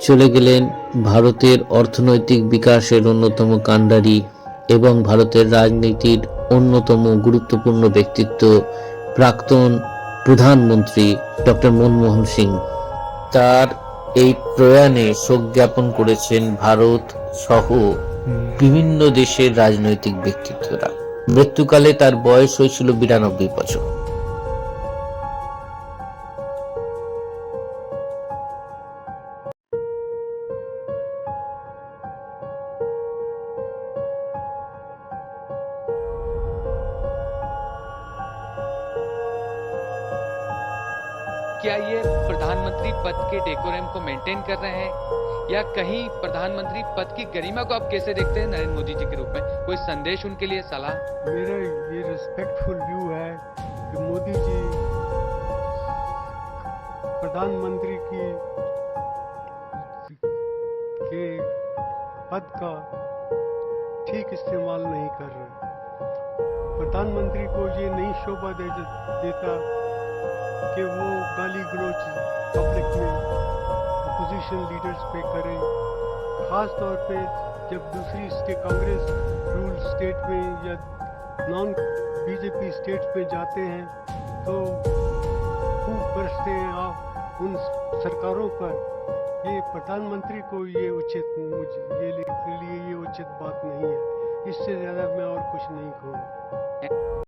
চলে গেলেন ভারতের অর্থনৈতিক বিকাশের অন্যতম কাণ্ডারি এবং ভারতের রাজনীতির অন্যতম গুরুত্বপূর্ণ ব্যক্তিত্ব প্রাক্তন প্রধানমন্ত্রী ডক্টর মনমোহন সিং। তার এই প্রয়াণে শোক জ্ঞাপন করেছেন ভারত সহ বিভিন্ন দেশের রাজনৈতিক ব্যক্তিত্বরা। মৃত্যুকালে তার বয়স হয়েছিল বিরানব্বই বছর। क्या ये प्रधानमंत्री पद के डेकोरम को मेंटेन कर रहे हैं? या कहीं प्रधानमंत्री पद की गरिमा को आप कैसे देखते हैं, नरेंद्र मोदी जी के रूप में? कोई संदेश उनके लिए, सलाह? मेरा ये रिस्पेक्टफुल व्यू है कि मोदी जी प्रधानमंत्री की के पद का ठीक इस्तेमाल नहीं कर रहे। प्रधानमंत्री को ये नहीं शोभा दे, देता कि वो गाली गलोच पब्लिक में अपोजिशन लीडर्स पे करें। खास तौर पे जब दूसरी स्टेट कांग्रेस रूल स्टेट में या नॉन बीजेपी स्टेट में जाते हैं तो खूब बरसते हैं आप उन सरकारों पर। ये प्रधानमंत्री को ये उचित मुझे, ये लिए ये उचित बात नहीं है। इससे ज़्यादा मैं और कुछ नहीं कहूँगा।